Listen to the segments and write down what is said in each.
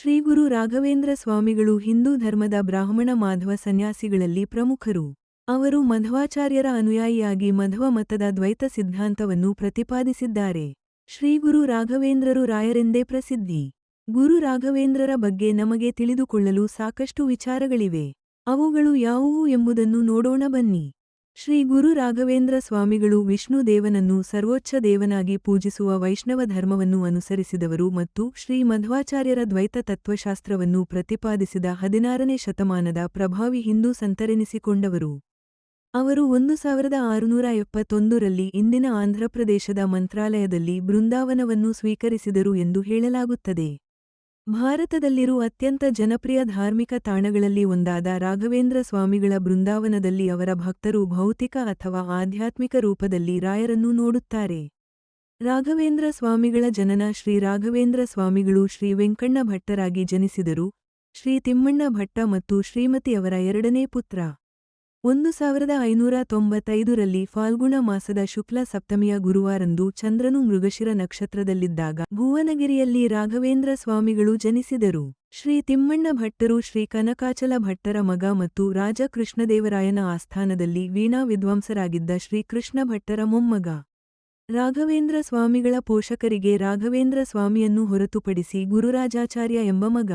ಶ್ರೀಗುರು ರಾಘವೇಂದ್ರ ಸ್ವಾಮಿಗಳು ಹಿಂದೂ ಧರ್ಮದ ಬ್ರಾಹ್ಮಣ ಮಾಧವ ಸನ್ಯಾಸಿಗಳಲ್ಲಿ ಪ್ರಮುಖರು. ಅವರು ಮಧ್ವಾಚಾರ್ಯರ ಅನುಯಾಯಿಯಾಗಿ ಮಧ್ವ ಮತದ ದ್ವೈತ ಸಿದ್ಧಾಂತವನ್ನು ಪ್ರತಿಪಾದಿಸಿದ್ದಾರೆ. ಶ್ರೀ ಗುರು ರಾಘವೇಂದ್ರರು ರಾಯರೆಂದೇ ಪ್ರಸಿದ್ಧಿ. ಗುರು ರಾಘವೇಂದ್ರರ ಬಗ್ಗೆ ನಮಗೆ ತಿಳಿದುಕೊಳ್ಳಲು ಸಾಕಷ್ಟು ವಿಚಾರಗಳಿವೆ. ಅವುಗಳು ಯಾವುವು ಎಂಬುದನ್ನು ನೋಡೋಣ ಬನ್ನಿ. ಶ್ರೀ ಗುರು ರಾಘವೇಂದ್ರ ಸ್ವಾಮಿಗಳು ವಿಷ್ಣು ದೇವನನ್ನು ಸರ್ವೋಚ್ಚ ದೇವನಾಗಿ ಪೂಜಿಸುವ ವೈಷ್ಣವ ಧರ್ಮವನ್ನು ಅನುಸರಿಸಿದವರು ಮತ್ತು ಶ್ರೀ ಮಧ್ವಾಚಾರ್ಯರ ದ್ವೈತ ತತ್ವಶಾಸ್ತ್ರವನ್ನು ಪ್ರತಿಪಾದಿಸಿದ ಹದಿನಾರನೇ ಶತಮಾನದ ಪ್ರಭಾವಿ ಹಿಂದೂ ಸಂತರೆನಿಸಿಕೊಂಡವರು. ಅವರು ಒಂದು ಸಾವಿರದ ಆರುನೂರ ಎಪ್ಪತ್ತೊಂದರಲ್ಲಿ ಇಂದಿನ ಆಂಧ್ರಪ್ರದೇಶದ ಮಂತ್ರಾಲಯದಲ್ಲಿ ಬೃಂದಾವನವನ್ನು ಸ್ವೀಕರಿಸಿದರು ಎಂದು ಹೇಳಲಾಗುತ್ತದೆ. ಭಾರತದಲ್ಲಿರು ಅತ್ಯಂತ ಜನಪ್ರಿಯ ಧಾರ್ಮಿಕ ತಾಣಗಳಲ್ಲಿ ಒಂದಾದ ರಾಘವೇಂದ್ರ ಸ್ವಾಮಿಗಳ ಬೃಂದಾವನದಲ್ಲಿ ಅವರ ಭಕ್ತರು ಭೌತಿಕ ಅಥವಾ ಆಧ್ಯಾತ್ಮಿಕ ರೂಪದಲ್ಲಿ ರಾಯರನ್ನು ನೋಡುತ್ತಾರೆ. ರಾಘವೇಂದ್ರ ಸ್ವಾಮಿಗಳ ಜನನ ಶ್ರೀ ರಾಘವೇಂದ್ರ ಸ್ವಾಮಿಗಳು ಶ್ರೀ ವೆಂಕಣ್ಣ ಭಟ್ಟರಾಗಿ ಜನಿಸಿದರು. ಶ್ರೀ ತಿಮ್ಮಣ್ಣ ಭಟ್ಟ ಮತ್ತು ಶ್ರೀಮತಿಯವರ ಎರಡನೇ ಪುತ್ರ. ಒಂದು ಸಾವಿರದ ಐನೂರ ತೊಂಬತ್ತೈದರಲ್ಲಿ ಫಾಲ್ಗುಣ ಮಾಸದ ಶುಕ್ಲ ಸಪ್ತಮಿಯ ಗುರುವಾರಂದು ಚಂದ್ರನು ಮೃಗಶಿರ ನಕ್ಷತ್ರದಲ್ಲಿದ್ದಾಗ ಭುವನಗಿರಿಯಲ್ಲಿ ರಾಘವೇಂದ್ರ ಸ್ವಾಮಿಗಳು ಜನಿಸಿದರು. ಶ್ರೀ ತಿಮ್ಮಣ್ಣ ಭಟ್ಟರು ಶ್ರೀ ಕನಕಾಚಲ ಭಟ್ಟರ ಮಗ ಮತ್ತು ರಾಜ ಕೃಷ್ಣದೇವರಾಯನ ಆಸ್ಥಾನದಲ್ಲಿ ವೀಣಾ ವಿದ್ವಾಂಸರಾಗಿದ್ದ ಶ್ರೀ ಕೃಷ್ಣ ಭಟ್ಟರ ಮೊಮ್ಮಗ. ರಾಘವೇಂದ್ರ ಸ್ವಾಮಿಗಳ ಪೋಷಕರಿಗೆ ರಾಘವೇಂದ್ರ ಸ್ವಾಮಿಯನ್ನು ಹೊರತುಪಡಿಸಿ ಗುರುರಾಜಾಚಾರ್ಯ ಎಂಬ ಮಗ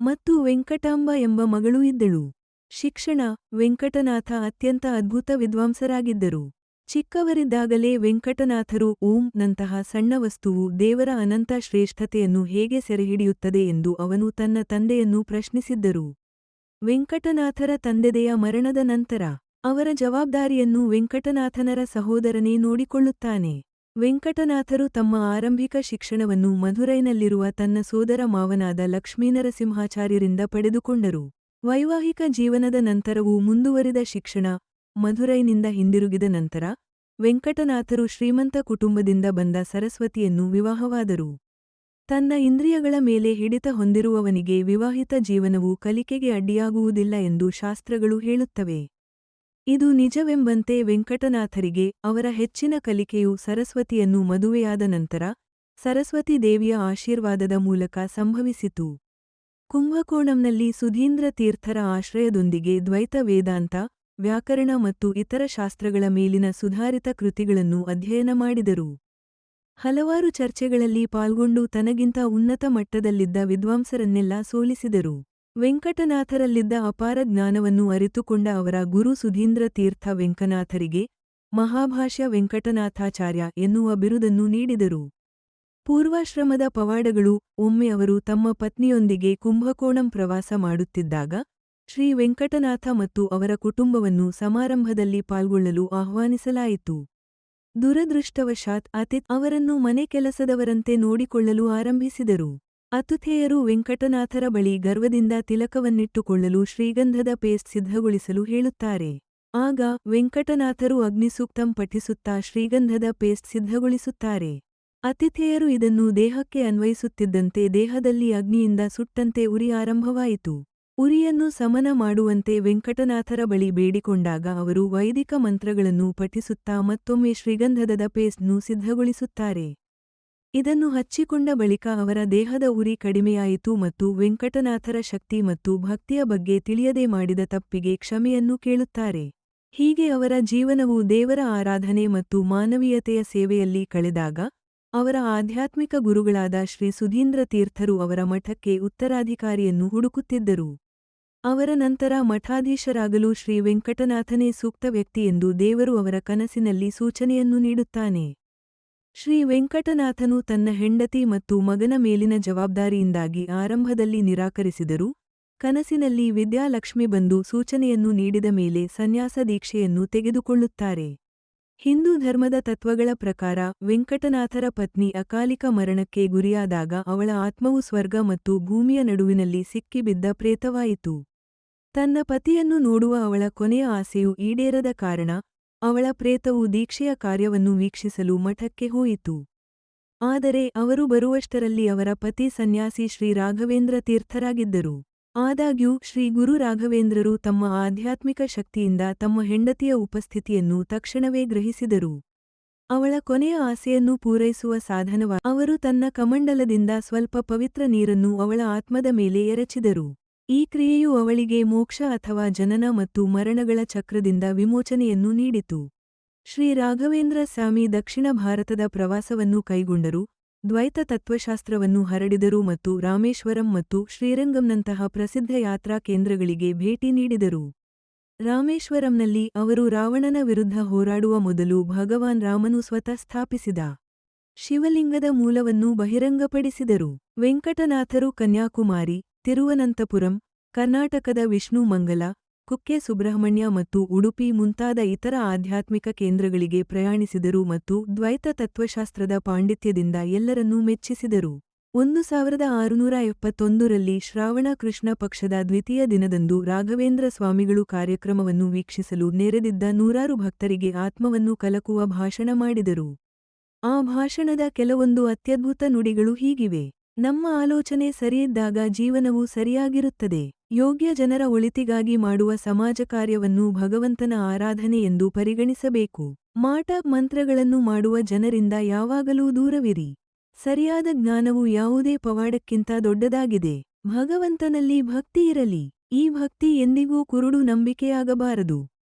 ಮತ್ತು ವೆಂಕಟಾಂಬ ಎಂಬ ಮಗಳೂ ಇದ್ದಳು. ಶಿಕ್ಷಣ ವೆಂಕಟನಾಥ ಅತ್ಯಂತ ಅದ್ಭುತ ವಿದ್ವಾಂಸರಾಗಿದ್ದರು. ಚಿಕ್ಕವರಿದ್ದಾಗಲೇ ವೆಂಕಟನಾಥರು ಓಂ ನಂತಹ ಸಣ್ಣ ವಸ್ತುವು ದೇವರ ಅನಂತ ಶ್ರೇಷ್ಠತೆಯನ್ನು ಹೇಗೆ ಸೆರೆಹಿಡಿಯುತ್ತದೆ ಎಂದು ಅವನು ತನ್ನ ತಂದೆಯನ್ನು ಪ್ರಶ್ನಿಸಿದ್ದರು. ವೆಂಕಟನಾಥರ ತಂದೆದೆಯ ಮರಣದ ನಂತರ ಅವರ ಜವಾಬ್ದಾರಿಯನ್ನು ವೆಂಕಟನಾಥನರ ಸಹೋದರನೇ ನೋಡಿಕೊಳ್ಳುತ್ತಾನೆ. ವೆಂಕಟನಾಥರು ತಮ್ಮ ಆರಂಭಿಕ ಶಿಕ್ಷಣವನ್ನು ಮಧುರೈನಲ್ಲಿರುವ ತನ್ನ ಸೋದರ ಮಾವನಾದ ಲಕ್ಷ್ಮೀನರಸಿಂಹಾಚಾರ್ಯರಿಂದ ಪಡೆದುಕೊಂಡರು. ವೈವಾಹಿಕ ಜೀವನದ ನಂತರವೂ ಮುಂದುವರಿದ ಶಿಕ್ಷಣ ಮಧುರೈನಿಂದ ಹಿಂದಿರುಗಿದ ನಂತರ, ವೆಂಕಟನಾಥರು ಶ್ರೀಮಂತ ಕುಟುಂಬದಿಂದ ಬಂದ ಸರಸ್ವತಿಯನ್ನು ವಿವಾಹವಾದರು. ತನ್ನ ಇಂದ್ರಿಯಗಳ ಮೇಲೆ ಹಿಡಿತ ಹೊಂದಿರುವವನಿಗೆ ವಿವಾಹಿತ ಜೀವನವು ಕಲಿಕೆಗೆ ಅಡ್ಡಿಯಾಗುವುದಿಲ್ಲ ಎಂದು ಶಾಸ್ತ್ರಗಳು ಹೇಳುತ್ತವೆ. ಇದು ನಿಜವೆಂಬಂತೆ ವೆಂಕಟನಾಥರಿಗೆ ಅವರ ಹೆಚ್ಚಿನ ಕಲಿಕೆಯು ಸರಸ್ವತಿಯನ್ನು ಮದುವೆಯಾದ ನಂತರ, ಸರಸ್ವತಿ ದೇವಿಯ ಆಶೀರ್ವಾದದ ಮೂಲಕ ಸಂಭವಿಸಿತು. ಕುಂಭಕೋಣಂನಲ್ಲಿ ಸುಧೀಂದ್ರ ತೀರ್ಥರ ಆಶ್ರಯದೊಂದಿಗೆ ದ್ವೈತ ವೇದಾಂತ, ವ್ಯಾಕರಣ ಮತ್ತು ಇತರ ಶಾಸ್ತ್ರಗಳ ಮೇಲಿನ ಸುಧಾರಿತ ಕೃತಿಗಳನ್ನು ಅಧ್ಯಯನ ಮಾಡಿದರು. ಹಲವಾರು ಚರ್ಚೆಗಳಲ್ಲಿ ಪಾಲ್ಗೊಂಡು ತನಗಿಂತ ಉನ್ನತ ಮಟ್ಟದಲ್ಲಿದ್ದ ವಿದ್ವಾಂಸರನ್ನೆಲ್ಲ ಸೋಲಿಸಿದರು. ವೆಂಕಟನಾಥರಲ್ಲಿದ್ದ ಅಪಾರ ಜ್ಞಾನವನ್ನು ಅರಿತುಕೊಂಡ ಅವರ ಗುರು ಸುಧೀಂದ್ರ ತೀರ್ಥ ವೆಂಕನಾಥರಿಗೆ ಮಹಾಭಾಷ್ಯ ವೆಂಕಟನಾಥಾಚಾರ್ಯ ಎನ್ನುವ ಬಿರುದನ್ನು ನೀಡಿದರು. ಪೂರ್ವಾಶ್ರಮದ ಪವಾಡಗಳು ಒಮ್ಮೆ ಅವರು ತಮ್ಮ ಪತ್ನಿಯೊಂದಿಗೆ ಕುಂಭಕೋಣಂ ಪ್ರವಾಸ ಮಾಡುತ್ತಿದ್ದಾಗ, ಶ್ರೀ ವೆಂಕಟನಾಥ ಮತ್ತು ಅವರ ಕುಟುಂಬವನ್ನು ಸಮಾರಂಭದಲ್ಲಿ ಪಾಲ್ಗೊಳ್ಳಲು ಆಹ್ವಾನಿಸಲಾಯಿತು. ದುರದೃಷ್ಟವಶಾತ್ ಅತಿಥ್ ಅವರನ್ನು ಮನೆ ಕೆಲಸದವರಂತೆ ನೋಡಿಕೊಳ್ಳಲು ಆರಂಭಿಸಿದರು. ಅತಿಥೇಯರು ವೆಂಕಟನಾಥರ ಬಳಿ ಗರ್ವದಿಂದ ತಿಲಕವನ್ನಿಟ್ಟುಕೊಳ್ಳಲು ಶ್ರೀಗಂಧದ ಪೇಸ್ಟ್ ಸಿದ್ಧಗೊಳಿಸಲು ಹೇಳುತ್ತಾರೆ. ಆಗ ವೆಂಕಟನಾಥರು ಅಗ್ನಿಸೂಕ್ತಂ ಪಠಿಸುತ್ತಾ ಶ್ರೀಗಂಧದ ಪೇಸ್ಟ್ ಸಿದ್ಧಗೊಳಿಸುತ್ತಾರೆ. ಅತಿಥೇಯರು ಇದನ್ನು ದೇಹಕ್ಕೆ ಅನ್ವಯಿಸುತ್ತಿದ್ದಂತೆ ದೇಹದಲ್ಲಿ ಅಗ್ನಿಯಿಂದ ಸುಟ್ಟಂತೆ ಉರಿ ಆರಂಭವಾಯಿತು. ಉರಿಯನ್ನು ಸಮನ ಮಾಡುವಂತೆ ವೆಂಕಟನಾಥರ ಬಳಿ ಬೇಡಿಕೊಂಡಾಗ ಅವರು ವೈದಿಕ ಮಂತ್ರಗಳನ್ನು ಪಠಿಸುತ್ತಾ ಮತ್ತೊಮ್ಮೆ ಶ್ರೀಗಂಧದ ಪೇಸ್ಟ್ನು ಸಿದ್ಧಗೊಳಿಸುತ್ತಾರೆ. ಇದನ್ನು ಹಚ್ಚಿಕೊಂಡ ಬಳಿಕ ಅವರ ದೇಹದ ಉರಿ ಕಡಿಮೆಯಾಯಿತು ಮತ್ತು ವೆಂಕಟನಾಥರ ಶಕ್ತಿ ಮತ್ತು ಭಕ್ತಿಯ ಬಗ್ಗೆ ತಿಳಿಯದೆ ಮಾಡಿದ ತಪ್ಪಿಗೆ ಕ್ಷಮೆಯನ್ನು ಕೇಳುತ್ತಾರೆ. ಹೀಗೆ ಅವರ ಜೀವನವು ದೇವರ ಆರಾಧನೆ ಮತ್ತು ಮಾನವೀಯತೆಯ ಸೇವೆಯಲ್ಲಿ ಕಳೆದಾಗ ಅವರ ಆಧ್ಯಾತ್ಮಿಕ ಗುರುಗಳಾದ ಶ್ರೀ ಸುಧೀಂದ್ರ ತೀರ್ಥರು ಅವರ ಮಠಕ್ಕೆ ಉತ್ತರಾಧಿಕಾರಿಯನ್ನು ಹುಡುಕುತ್ತಿದ್ದರು. ಅವರ ನಂತರ ಮಠಾಧೀಶರಾಗಲು ಶ್ರೀ ವೆಂಕಟನಾಥನೇ ಸೂಕ್ತ ವ್ಯಕ್ತಿ ಎಂದು ದೇವರು ಅವರ ಕನಸಿನಲ್ಲಿ ಸೂಚನೆಯನ್ನು ನೀಡುತ್ತಾನೆ. ಶ್ರೀ ವೆಂಕಟನಾಥನು ತನ್ನ ಹೆಂಡತಿ ಮತ್ತು ಮಗನ ಮೇಲಿನ ಜವಾಬ್ದಾರಿಯಿಂದಾಗಿ ಆರಂಭದಲ್ಲಿ ನಿರಾಕರಿಸಿದರು, ಕನಸಿನಲ್ಲಿ ವಿದ್ಯಾಲಕ್ಷ್ಮಿ ಬಂದು ಸೂಚನೆಯನ್ನು ನೀಡಿದ ಮೇಲೆ ಸನ್ಯಾಸ ದೀಕ್ಷೆಯನ್ನು ತೆಗೆದುಕೊಳ್ಳುತ್ತಾರೆ. ಹಿಂದೂ ಧರ್ಮದ ತತ್ವಗಳ ಪ್ರಕಾರ ವೆಂಕಟನಾಥರ ಪತ್ನಿ ಅಕಾಲಿಕ ಮರಣಕ್ಕೆ ಗುರಿಯಾದಾಗ ಅವಳ ಆತ್ಮವು ಸ್ವರ್ಗ ಮತ್ತು ಭೂಮಿಯ ನಡುವಿನಲ್ಲಿ ಸಿಕ್ಕಿಬಿದ್ದ ಪ್ರೇತವಾಯಿತು. ತನ್ನ ಪತಿಯನ್ನು ನೋಡುವ ಅವಳ ಕೊನೆಯ ಆಸೆಯು ಈಡೇರದ ಕಾರಣ ಅವಳ ಪ್ರೇತವು ದೀಕ್ಷೆಯ ಕಾರ್ಯವನ್ನು ವೀಕ್ಷಿಸಲು ಮಠಕ್ಕೆ ಹೋಯಿತು. ಆದರೆ ಅವರು ಬರುವಷ್ಟರಲ್ಲಿ ಅವರ ಪತಿ ಸನ್ಯಾಸಿ ಶ್ರೀ ರಾಘವೇಂದ್ರ ತೀರ್ಥರಾಗಿದ್ದರು. ಆದಾಗ್ಯೂ, ಶ್ರೀ ಗುರು ರಾಘವೇಂದ್ರರು ತಮ್ಮ ಆಧ್ಯಾತ್ಮಿಕ ಶಕ್ತಿಯಿಂದ ತಮ್ಮ ಹೆಂಡತಿಯ ಉಪಸ್ಥಿತಿಯನ್ನು ತಕ್ಷಣವೇ ಗ್ರಹಿಸಿದರು. ಅವಳ ಕೊನೆಯ ಆಸೆಯನ್ನು ಪೂರೈಸುವ ಸಾಧನವ ಅವರು ತನ್ನ ಕಮಂಡಲದಿಂದ ಸ್ವಲ್ಪ ಪವಿತ್ರ ನೀರನ್ನು ಅವಳ ಆತ್ಮದ ಮೇಲೆ ಎರಚಿದರು. ಈ ಕ್ರಿಯೆಯು ಅವಳಿಗೆ ಮೋಕ್ಷ ಅಥವಾ ಜನನ ಮತ್ತು ಮರಣಗಳ ಚಕ್ರದಿಂದ ವಿಮೋಚನೆಯನ್ನು ನೀಡಿತು. ಶ್ರೀ ರಾಘವೇಂದ್ರ ಸ್ವಾಮಿ ದಕ್ಷಿಣ ಭಾರತದ ಪ್ರವಾಸವನ್ನು ಕೈಗೊಂಡರು. ದ್ವೈತ ತತ್ವಶಾಸ್ತ್ರವನ್ನು ಹರಡಿದರು ಮತ್ತು ರಾಮೇಶ್ವರಂ ಮತ್ತು ಶ್ರೀರಂಗಂನಂತಹ ಪ್ರಸಿದ್ಧ ಯಾತ್ರಾ ಕೇಂದ್ರಗಳಿಗೆ ಭೇಟಿ ನೀಡಿದರು. ರಾಮೇಶ್ವರಂನಲ್ಲಿ ಅವರು ರಾವಣನ ವಿರುದ್ಧ ಹೋರಾಡುವ ಮೊದಲು ಭಗವಾನ್ ರಾಮನು ಸ್ವತಃ ಸ್ಥಾಪಿಸಿದ ಶಿವಲಿಂಗದ ಮೂಲವನ್ನು ಬಹಿರಂಗಪಡಿಸಿದರು. ವೆಂಕಟನಾಥರು ಕನ್ಯಾಕುಮಾರಿ, ತಿರುವನಂತಪುರಂ, ಕರ್ನಾಟಕದ ವಿಷ್ಣು ಮಂಗಲ ಕುಕ್ಕೆ ಸುಬ್ರಹ್ಮಣ್ಯ ಮತ್ತು ಉಡುಪಿ ಮುಂತಾದ ಇತರ ಆಧ್ಯಾತ್ಮಿಕ ಕೇಂದ್ರಗಳಿಗೆ ಪ್ರಯಾಣಿಸಿದರು ಮತ್ತು ದ್ವೈತ ತತ್ವಶಾಸ್ತ್ರದ ಪಾಂಡಿತ್ಯದಿಂದ ಎಲ್ಲರನ್ನೂ ಮೆಚ್ಚಿಸಿದರು. ಒಂದು ಸಾವಿರದ ಆರುನೂರ ಎಪ್ಪತ್ತೊಂದರಲ್ಲಿ ಶ್ರಾವಣ ಕೃಷ್ಣ ಪಕ್ಷದ ದ್ವಿತೀಯ ದಿನದಂದು ರಾಘವೇಂದ್ರ ಸ್ವಾಮಿಗಳು ಕಾರ್ಯಕ್ರಮವನ್ನು ವೀಕ್ಷಿಸಲು ನೆರೆದಿದ್ದ ನೂರಾರು ಭಕ್ತರಿಗೆ ಆತ್ಮವನ್ನು ಕಲಕುವ ಭಾಷಣ ಮಾಡಿದರು. ಆ ಭಾಷಣದ ಕೆಲವೊಂದು ಅತ್ಯದ್ಭುತ ನುಡಿಗಳು ಹೀಗಿವೆ. ನಮ್ಮ ಆಲೋಚನೆ ಸರಿಯಿದ್ದಾಗ ಜೀವನವು ಸರಿಯಾಗಿರುತ್ತದೆ. ಯೋಗ್ಯ ಜನರ ಒಳಿತಿಗಾಗಿ ಮಾಡುವ ಸಮಾಜ ಕಾರ್ಯವನ್ನು ಭಗವಂತನ ಆರಾಧನೆ ಎಂದು ಪರಿಗಣಿಸಬೇಕು. ಮಾಟ ಮಂತ್ರಗಳನ್ನು ಮಾಡುವ ಜನರಿಂದ ಯಾವಾಗಲೂ ದೂರವಿರಿ. ಸರಿಯಾದ ಜ್ಞಾನವು ಯಾವುದೇ ಪವಾಡಕ್ಕಿಂತ ದೊಡ್ಡದಾಗಿದೆ. ಭಗವಂತನಲ್ಲಿ ಭಕ್ತಿ ಇರಲಿ. ಈ ಭಕ್ತಿ ಎಂದಿಗೂ ಕುರುಡು ನಂಬಿಕೆಯಾಗಬಾರದು.